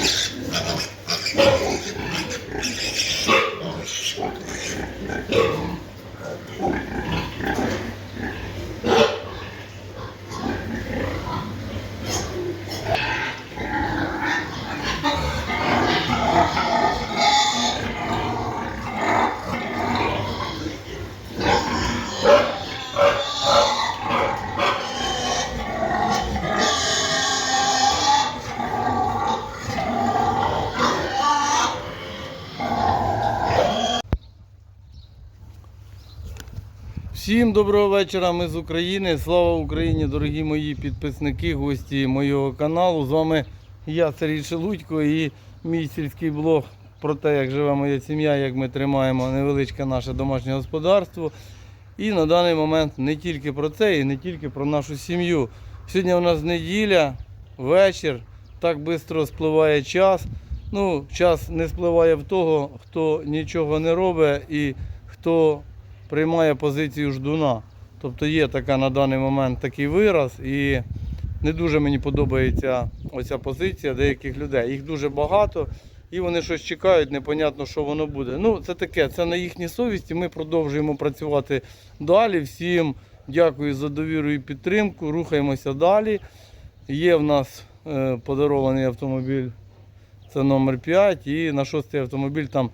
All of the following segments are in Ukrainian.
Dios, háblame. Всім доброго вечора, ми з України. Слава Україні, дорогі мої підписники, гості моєго каналу. З вами я, Сергій Шелудько, і мій сільський блог про те, як живе моя сім'я, як ми тримаємо невеличке наше домашнє господарство. І на даний момент не тільки про це, і не тільки про нашу сім'ю. Сьогодні у нас неділя, вечір, так швидко спливає час. Ну, час не спливає в того, хто нічого не робить і хто приймає позицію ждуна. Тобто є така на даний момент такий вираз, і не дуже мені подобається оця позиція деяких людей. Їх дуже багато, і вони щось чекають, непонятно, що воно буде. Ну, це таке, це на їхній совісті. Ми продовжуємо працювати далі. Всім дякую за довіру і підтримку. Рухаємося далі. Є в нас е, подарований автомобіль, це номер 5, і на шостий автомобіль там.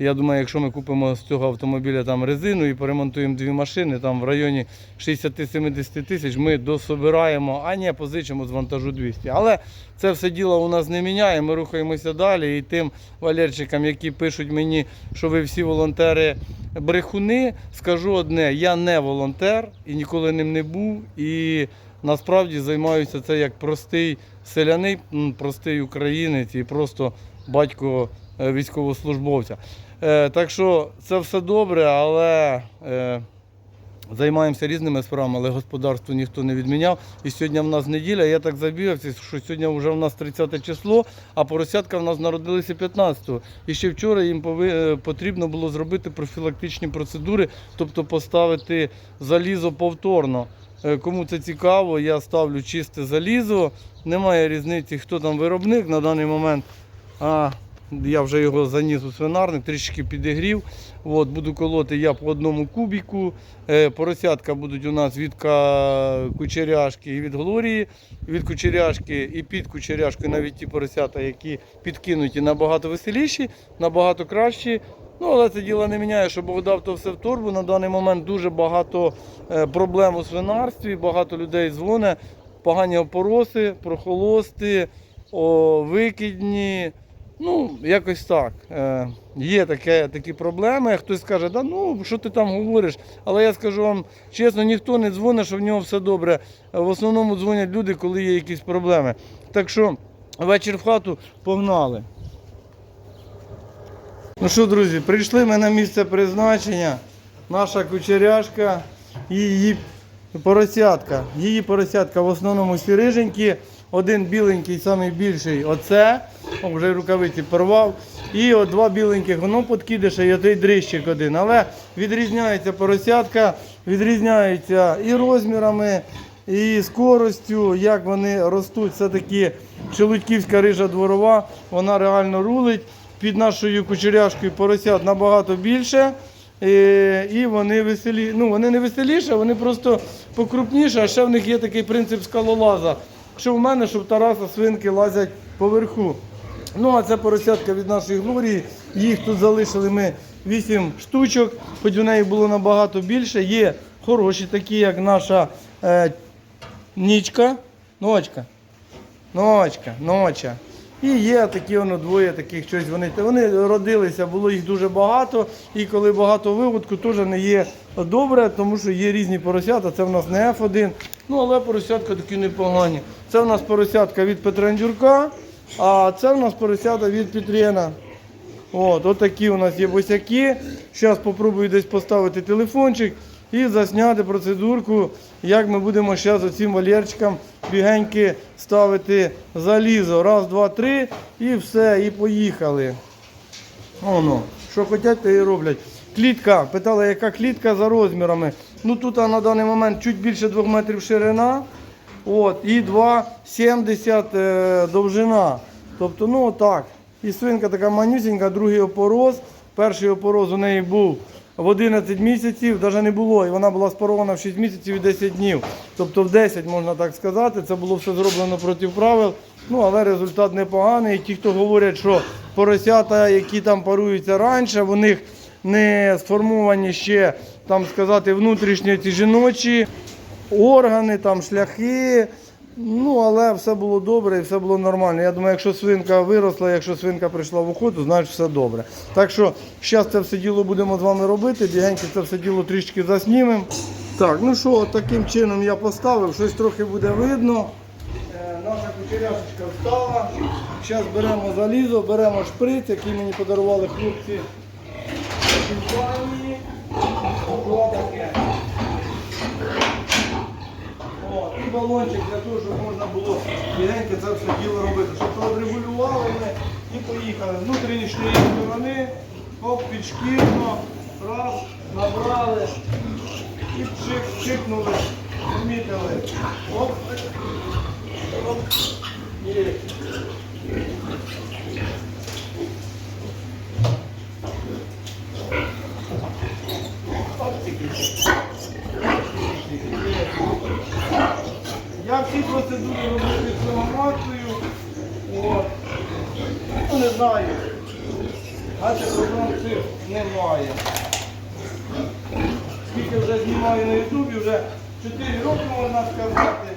Я думаю, якщо ми купимо з цього автомобіля там резину і поремонтуємо дві машини, там в районі 60-70 тисяч ми дособираємо, а не позичимо з вантажу 200. Але це все діло у нас не міняє, ми рухаємося далі. І тим валерчикам, які пишуть мені, що ви всі волонтери брехуни, скажу одне: я не волонтер і ніколи ним не був. І насправді займаюся це як простий селянин, простий українець і просто батько е, військовослужбовця. Е, Так що це все добре, але е, займаємося різними справами, але господарство ніхто не відміняв. І сьогодні в нас неділя, я так забігався, що сьогодні вже в нас 30 число, а поросятка в нас народилися 15-го. І ще вчора їм е, потрібно було зробити профілактичні процедури, тобто поставити залізо повторно. Кому це цікаво, я ставлю чисте залізо. Немає різниці, хто там виробник на даний момент. А я вже його заніс у свинарник, трішки підігрів. От, буду колоти я по одному кубіку. Е, поросятка будуть у нас від кучеряшки і від Глорії. Від кучеряшки і під кучеряшкою навіть ті поросята, які підкинуті набагато веселіші, набагато кращі. Ну, але це діло не міняє, що Бог дав то все в торбу. На даний момент дуже багато е, проблем у свинарстві, багато людей дзвонить, погані опороси, прохолости, викидні. Ну, якось так. Е, є таке, такі проблеми. Хтось скаже, да ну що ти там говориш? Але я скажу вам чесно, ніхто не дзвонить, що в нього все добре. В основному дзвонять люди, коли є якісь проблеми. Так що вечір в хату погнали. Ну що, друзі, прийшли ми на місце призначення. Наша кучеряшка і її поросятка. Її поросятка в основному всі риженькі. Один біленький, самий більший оце. О, вже рукавиці порвав. І от два біленьких, воно подкидише, і отей дрищик один. Але відрізняється поросятка, відрізняється і розмірами, і скоростю, як вони ростуть. Все-таки Шелудьківська рижа дворова, вона реально рулить. Під нашою кучеряшкою поросят набагато більше. Е, І вони веселі. Ну, вони не веселіші, вони просто покрупніші, а ще в них є такий принцип скалолаза. Що в мене, що в Тараса свинки лазять поверху. Ну, а це поросятка від нашої Глорії. Їх тут залишили ми 8 штучок, хоч у неї було набагато більше. Є хороші такі, як наша е, нічка, ночка. Ночка, ноча. І є такі воно двоє таких щось. Вони, вони родилися, було їх дуже багато. І коли багато виводку, теж не є добре, тому що є різні поросята. Це в нас не F1. Ну, але поросятка такі непогані. Це в нас поросятка від Петрандюрка, а це в нас поросята від Петрена. От, от такі у нас є босяки. Зараз спробую десь поставити телефончик і засняти процедурку, як ми будемо зараз оцим валерчикам бігеньки ставити залізо. Раз, два, три і все, і поїхали. Оно, що хочуть, то і роблять. Клітка. Питала, яка клітка за розмірами. Ну тут на даний момент чуть більше 2 метрів ширина. От, і 2,70 е, довжина. Тобто, ну так. І свинка така манюсінька, другий опороз. Перший опороз у неї був в 11 місяців, навіть не було. І вона була спарована в 6 місяців і 10 днів. Тобто в 10, можна так сказати, це було все зроблено проти правил. Ну, але результат непоганий. І ті, хто говорять, що поросята, які там паруються раніше, у них не сформовані ще, там сказати, внутрішні ці жіночі органи, там шляхи. Ну, але все було добре і все було нормально. Я думаю, якщо свинка виросла, якщо свинка прийшла в охоту, значить все добре. Так що зараз це все діло будемо з вами робити, бігеньки це все діло трішки заснімемо. Так, ну що, таким чином я поставив, щось трохи буде видно. Е, Наша кучеряшечка встала. Зараз беремо залізо, беремо шприц, який мені подарували хлопці з Іспанії. Що таке? О, і балончик для того, щоб можна було легенько це все діло робити. Щоб відрегулювали ми і поїхали. Внутрішньої сторони, оп, підшкірно, раз, набрали і чик, чикнули, помітили. Оп, є. Оп, тільки. Я всі процедури роблю під самоматкою. От. Ну, не знаю. Наче проблем цих немає. Скільки вже знімаю на Ютубі, вже 4 роки можна сказати.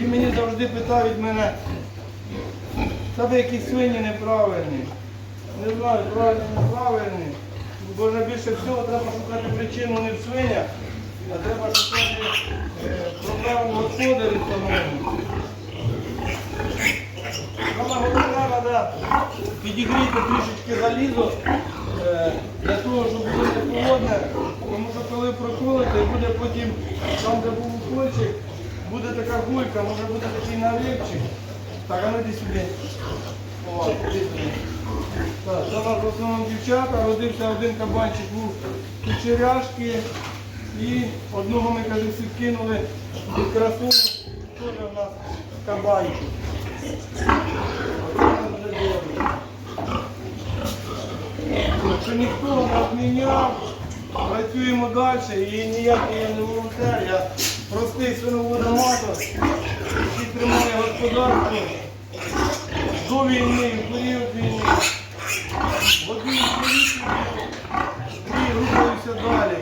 І мені завжди питають мене, тебе якісь свині неправильні. Не знаю, правильні, неправильні. Бо найбільше всього треба шукати причину не в свинях, а треба шукати е, проблему в господарі самому. Саме головне, треба підігріти трішечки залізо е, для того, щоб було не холодне, тому що коли проколите, буде потім там, де був укольчик, буде така гулька, може бути такий наливчик. Так, а ну йди сюди. О. Так, нас в основному дівчата, родився один кабанчик був кучеряшки і одного ми каже, всі кинули під красу, теж у нас кабанчик. Оце ми вже робимо. Якщо ніхто нас міняв, працюємо далі і ніякий я не волонтер, я простий свиноводоматор, який тримає господарство до війни, в період війни. В одній політиці і рухаюся далі.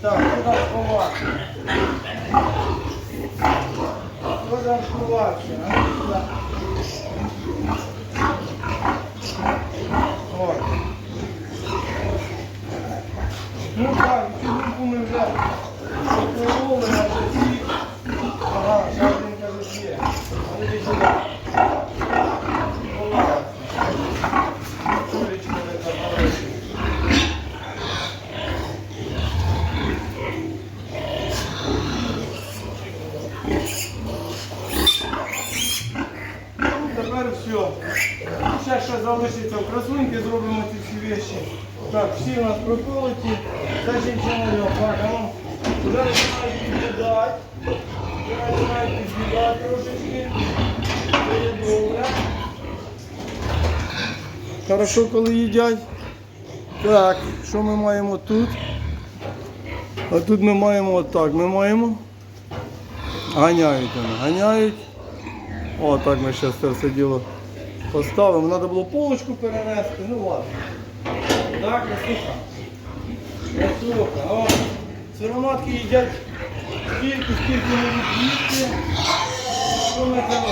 Так, куди сховати? Куди сховатися? А ну сюди. От. Ну так, цю групу ми вже покололи на житті. Ага, ще один каже є. А ну йди сюди. Була. Річка не заборочена. Ну, тепер все. Ще ще залишиться в красуньки, зробимо ці всі вещі. Так, всі у нас проколоті. Жінчина так, а ну, вже починають під'їдати. Вже починають під'їдати трошечки. Це є добре. Хорошо, коли їдять. Так, що ми маємо тут? А тут ми маємо отак. Ми маємо. Ганяють вони, ганяють. О, так ми зараз це все діло поставимо. Треба було полочку перенести. Ну ладно. Так, красуха. Красуха. О, сироматки їдять стільки, скільки не їсти. Що ми це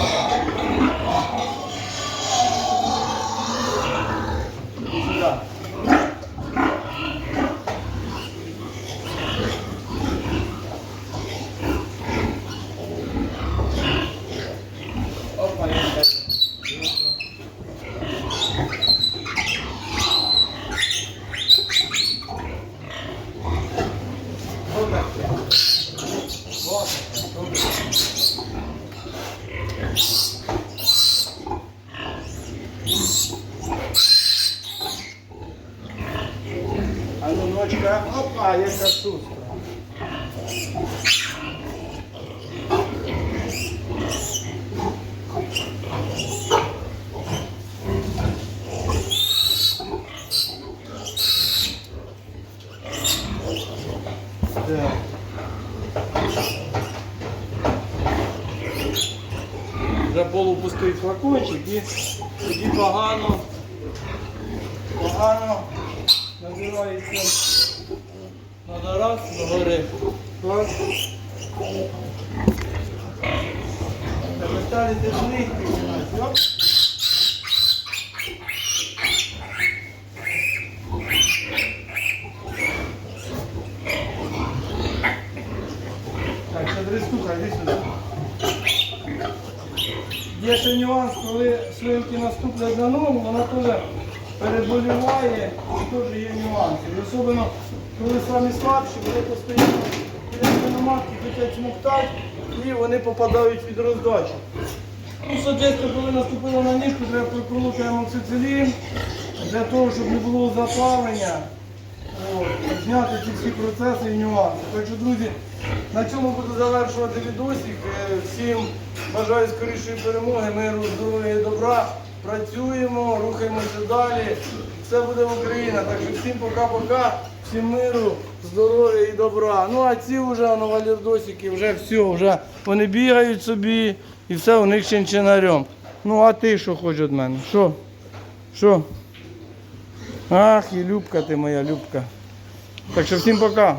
А ну ночка, опа, яка сушка. Вже полупустий флакончик і тоді погано, погано набирається. Надо раз догори. Так. Так, Віталій, ти злий, Оп. Так, це дрестуха, йди сюди. Є ще нюанс, коли свинки наступлять на ногу, вона теж переболіває теж є нюанси. Особливо, коли самі слабші, вони постійно свиноматки хочуть смоктати і вони попадають від роздачі. Ну, соответственно, коли наступило на нитку, треба проколоти амоксицилін для того, щоб не було запалення. От, зняти ці всі процеси і нюанси. Так що, друзі, на цьому буду завершувати відосик. Е, Всім бажаю скорішої перемоги, миру, здоров'я і добра. Працюємо, рухаємося далі. Все буде Україна. Так що всім пока-пока, всім миру, здоров'я і добра. Ну а ці вже новолірдосики, вже все, вже вони бігають собі і все у них чинчинарем. Ну а ти що хочеш від мене? Що? Що? Ах, і Любка ти моя Любка. Так що всім пока.